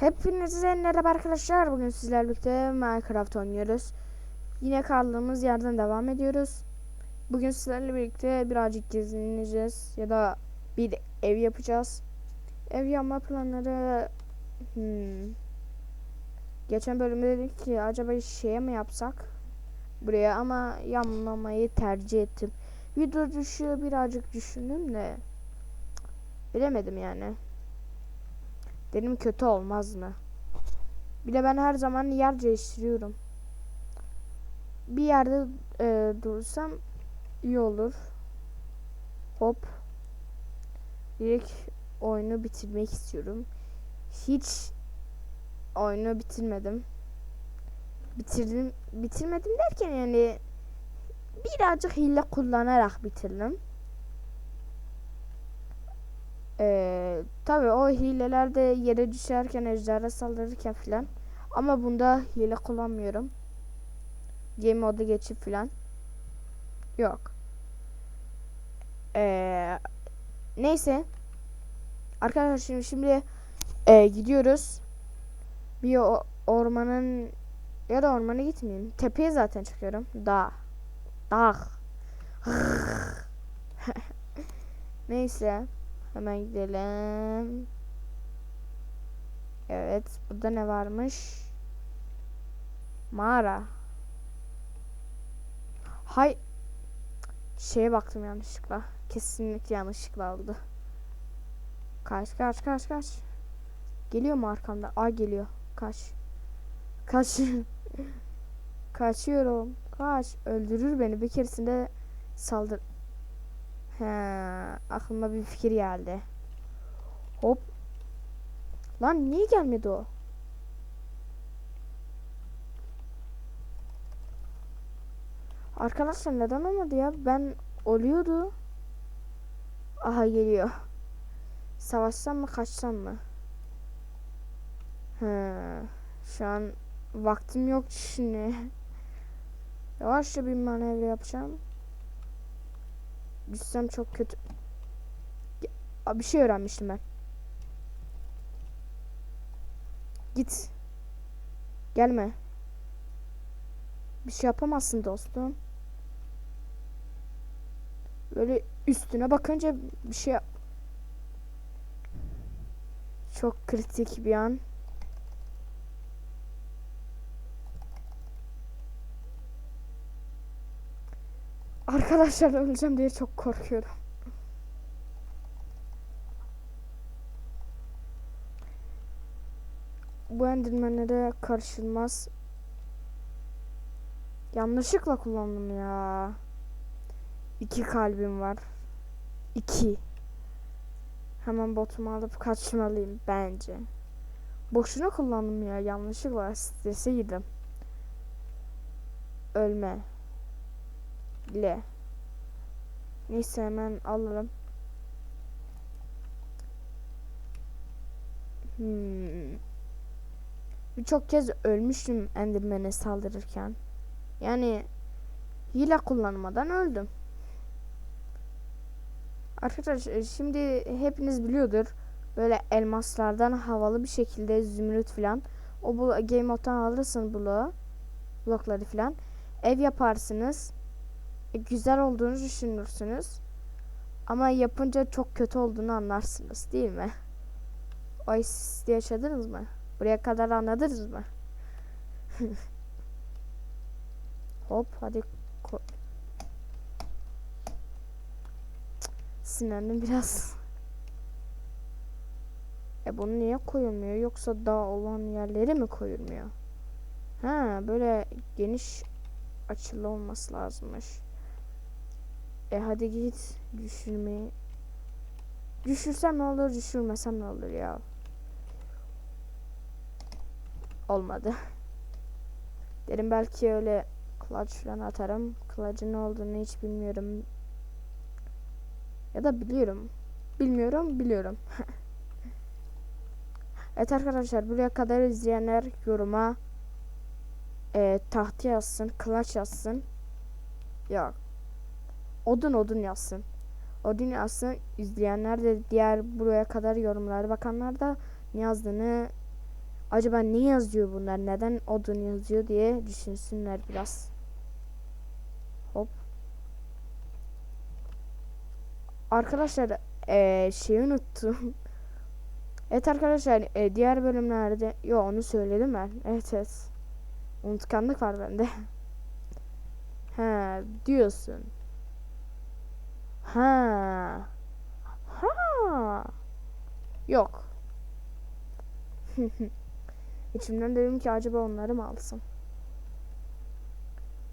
Hepinize merhaba arkadaşlar. Bugün sizlerle birlikte Minecraft oynuyoruz. Yine kaldığımız yerden devam ediyoruz. Bugün sizlerle birlikte birazcık gezineceğiz ya da bir ev yapacağız. Ev yapma planları hmm. Geçen bölümde dedik ki acaba şeye mi yapsak buraya ama yanmamayı tercih ettim. Video düşüyor birazcık düşündüm de bilemedim yani. Dedim kötü olmaz mı? Bir de ben her zaman yer değiştiriyorum. Bir yerde e, dursam iyi olur. Hop. Direkt oyunu bitirmek istiyorum. Hiç oyunu bitirmedim. Bitirdim. Bitirmedim derken yani birazcık hile kullanarak bitirdim. Ee, tabii o hilelerde yere düşerken ejderha saldırırken filan. Ama bunda hile kullanmıyorum. Game modu geçip filan. Yok. Ee, neyse. Arkadaşlar şimdi, şimdi e, gidiyoruz. Bir ormanın ya da ormana gitmeyeyim. Tepeye zaten çıkıyorum. Dağ. Dağ. Neyse. Hemen gidelim. Evet. Burada ne varmış? Mağara. Hay. Şeye baktım yanlışlıkla. Kesinlikle yanlışlıkla oldu. Kaç kaç kaç kaç. Geliyor mu arkamda? Aa geliyor. Kaç. Kaç. Kaçıyorum. Kaç. Öldürür beni. Bir keresinde saldır. He, aklıma bir fikir geldi. Hop. Lan niye gelmedi o? Arkadaşlar neden olmadı ya? Ben oluyordu. Aha geliyor. Savaşsam mı kaçsam mı? He, şu an vaktim yok şimdi. Yavaşça bir manevra yapacağım. Düşsem çok kötü. Ya, bir şey öğrenmiştim ben. Git. Gelme. Bir şey yapamazsın dostum. Böyle üstüne bakınca bir şey çok kritik bir an. Arkadaşlar öleceğim diye çok korkuyorum. Bu endirmenlere karışılmaz. Yanlışlıkla kullandım ya. İki kalbim var. İki. Hemen botumu alıp kaçmalıyım bence. Boşuna kullandım ya. Yanlışlıkla strese girdim. Ölme. Le. Neyse hemen alalım. Hmm. Birçok kez ölmüştüm Enderman'e saldırırken. Yani hile kullanmadan öldüm. Arkadaşlar şimdi hepiniz biliyordur. Böyle elmaslardan havalı bir şekilde zümrüt falan. O bu game moddan alırsın bloğu. Blokları falan. Ev yaparsınız. E, güzel olduğunu düşünürsünüz. Ama yapınca çok kötü olduğunu anlarsınız değil mi? O hissi yaşadınız mı? Buraya kadar anladınız mı? Hop hadi Sinirlendim biraz. E bunu niye koyulmuyor? Yoksa dağ olan yerleri mi koyulmuyor? Ha böyle geniş açılı olması lazımmış. E hadi git düşürmeyi. Düşürsem ne olur, düşürmesem ne olur ya. Olmadı. Derim belki öyle clutch falan atarım. Clutch'ın ne olduğunu hiç bilmiyorum. Ya da biliyorum. Bilmiyorum, biliyorum. evet arkadaşlar buraya kadar izleyenler yoruma e, tahtı yazsın, clutch yazsın. Yok. Odun odun yazsın. Odun yazsın. İzleyenler de diğer buraya kadar yorumlara bakanlar da ne yazdığını acaba ne yazıyor bunlar? Neden odun yazıyor diye düşünsünler biraz. Hop. Arkadaşlar eee şeyi unuttum. Evet arkadaşlar e, diğer bölümlerde yo onu söyledim ben. Evet evet. Unutkanlık var bende. He diyorsun. Ha. Ha. Yok. İçimden dedim ki acaba onları mı alsam?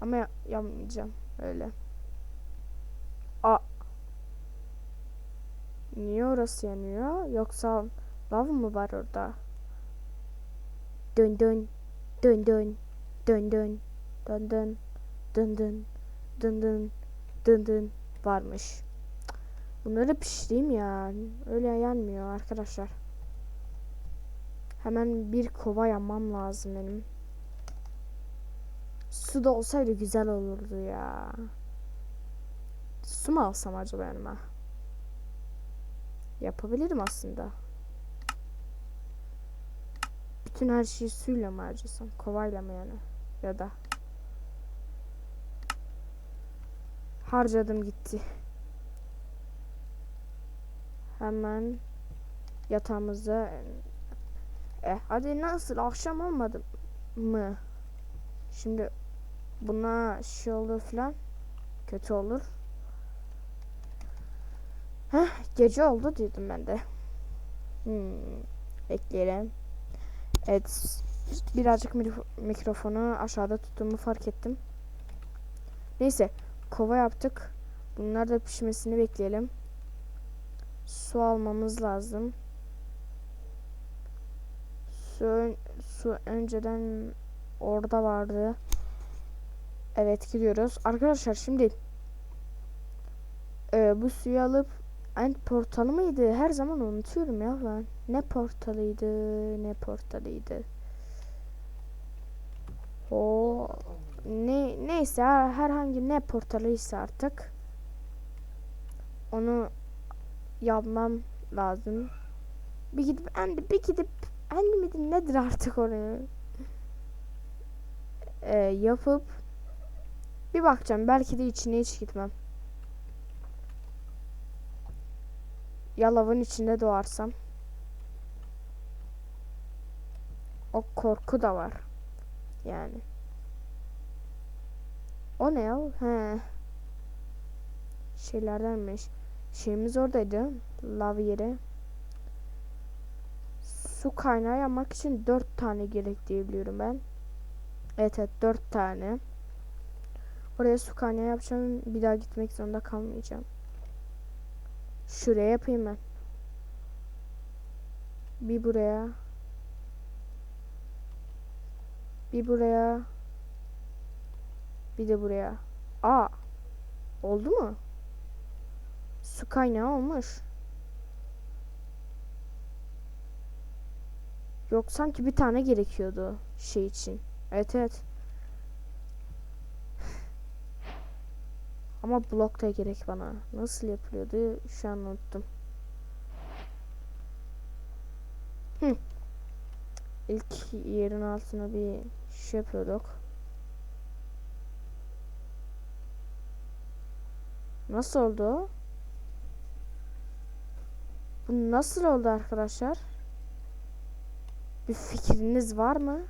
Ama ya- yapmayacağım öyle. A. Niye orası yanıyor? Yoksa lav mı var orada? Dön dön dön dön dön dön dön dön dön dön dön dön dön dön varmış. Bunları pişireyim ya. Öyle yanmıyor arkadaşlar. Hemen bir kova yanmam lazım benim. Su da olsaydı güzel olurdu ya. Su mu alsam acaba yanıma? Yapabilirim aslında. Bütün her şeyi suyla mı harcasam? Kovayla mı yani? Ya da. Harcadım gitti. Hemen yatağımıza e hadi nasıl akşam olmadı mı? Şimdi buna şey olur falan kötü olur. Heh gece oldu dedim ben de. Hmm, bekleyelim. Evet birazcık mikro- mikrofonu aşağıda tuttuğumu fark ettim. Neyse kova yaptık. Bunlar da pişmesini bekleyelim. Su almamız lazım. Su, su önceden orada vardı. Evet gidiyoruz. Arkadaşlar şimdi e, bu suyu alıp End portalı mıydı? Her zaman unutuyorum ya ben. Ne portalıydı? Ne portalıydı? O ne neyse her- herhangi ne portalıysa artık onu yapmam lazım. Bir gidip end bir gidip end midir nedir artık onu Ee, yapıp bir bakacağım. Belki de içine hiç gitmem. Ya içinde doğarsam. O korku da var. Yani. O ne ya? He. Şeylerdenmiş. Şeyimiz oradaydı. Lav yeri. Su kaynağı yapmak için dört tane gerek diye biliyorum ben. Evet evet dört tane. Oraya su kaynağı yapacağım. Bir daha gitmek zorunda kalmayacağım. Şuraya yapayım ben. Bir buraya. Bir buraya. Bir de buraya. Aa. Oldu mu? Su kaynağı olmuş. Yok sanki bir tane gerekiyordu şey için. Evet evet. Ama blok da gerek bana. Nasıl yapılıyordu şu an unuttum. Hı. İlk yerin altına bir şey yapıyorduk. Nasıl oldu? Bu nasıl oldu arkadaşlar? Bir fikriniz var mı?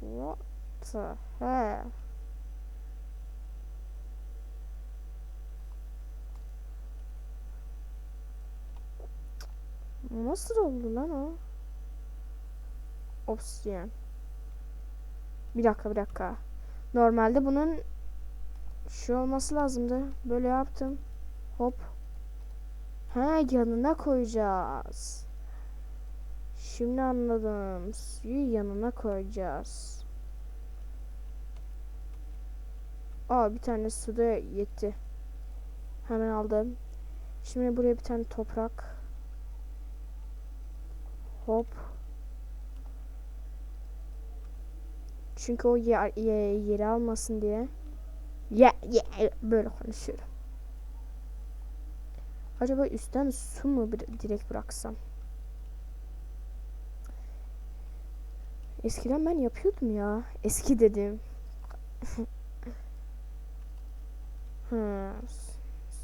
What the hell? Nasıl oldu lan o? Obsidian. Bir dakika bir dakika. Normalde bunun şu olması lazımdı. Böyle yaptım. Hop. Ha yanına koyacağız. Şimdi anladım. Suyu yanına koyacağız. Aa bir tane suda yetti. Hemen aldım. Şimdi buraya bir tane toprak. Hop. Çünkü o yer, ye- yeri almasın diye. Ya ya böyle konuşuyorum. Acaba üstten su mu direkt bıraksam? Eskiden ben yapıyordum ya. Eski dedim. hmm.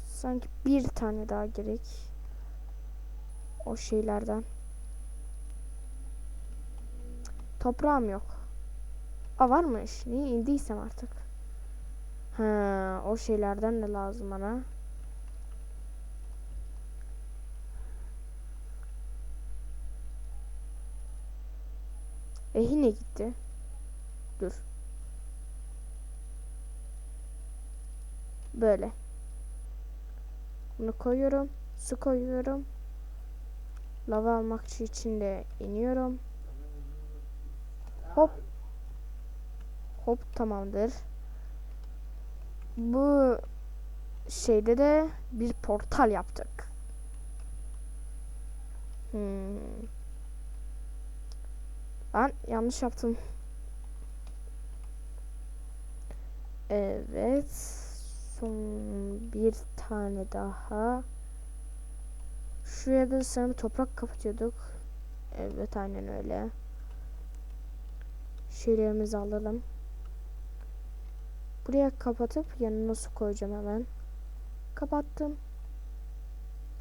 Sanki bir tane daha gerek. O şeylerden. Toprağım yok. A varmış. Niye indiysem artık. Ha, o şeylerden de lazım bana. E yine gitti. Dur. Böyle. Bunu koyuyorum. Su koyuyorum. Lava almak için de iniyorum. Hop. Hop tamamdır. Bu şeyde de bir portal yaptık. Hmm. Ben yanlış yaptım. Evet. Son bir tane daha. Şuraya da sanırım toprak kapatıyorduk. Evet aynen öyle. Şeylerimizi alalım. Buraya kapatıp yanına su koyacağım hemen. Kapattım.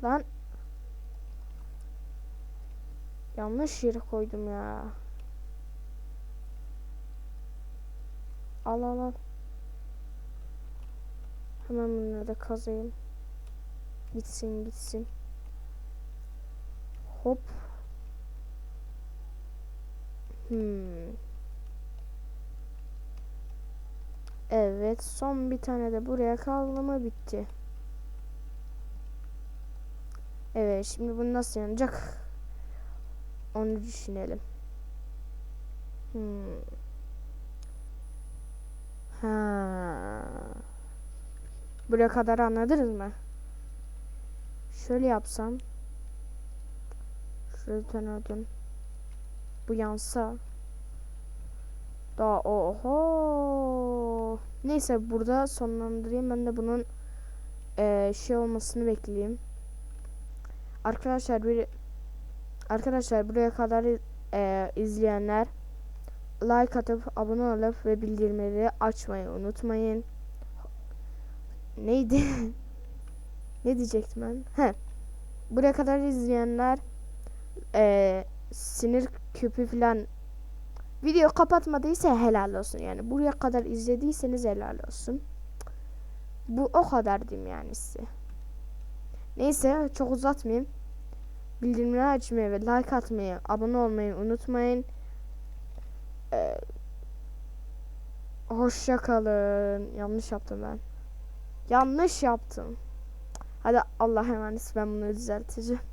Lan. Yanlış yere koydum ya. Al al al. Hemen bunları da kazayım. Gitsin gitsin. Hop. Hmm. Evet. Son bir tane de buraya kaldı mı bitti. Evet. Şimdi bu nasıl yanacak? Onu düşünelim. Hmm. Ha. Buraya kadar anladınız mı? Şöyle yapsam. Şurada bir tane odun. Bu yansa. Daha oho. Neyse burada sonlandırayım. Ben de bunun eee, şey olmasını bekleyeyim. Arkadaşlar bir Arkadaşlar buraya kadar eee, izleyenler like atıp abone olup ve bildirimleri açmayı unutmayın. Neydi? ne diyecektim ben? He. Buraya kadar izleyenler eee, sinir küpü falan video kapatmadıysa helal olsun yani. Buraya kadar izlediyseniz helal olsun. Bu o kadar diyeyim yani size. Neyse çok uzatmayayım. Bildirimleri açmayı ve like atmayı, abone olmayı unutmayın. Ee, hoşça kalın. Yanlış yaptım ben. Yanlış yaptım. Hadi Allah emanet ben bunu düzelteceğim.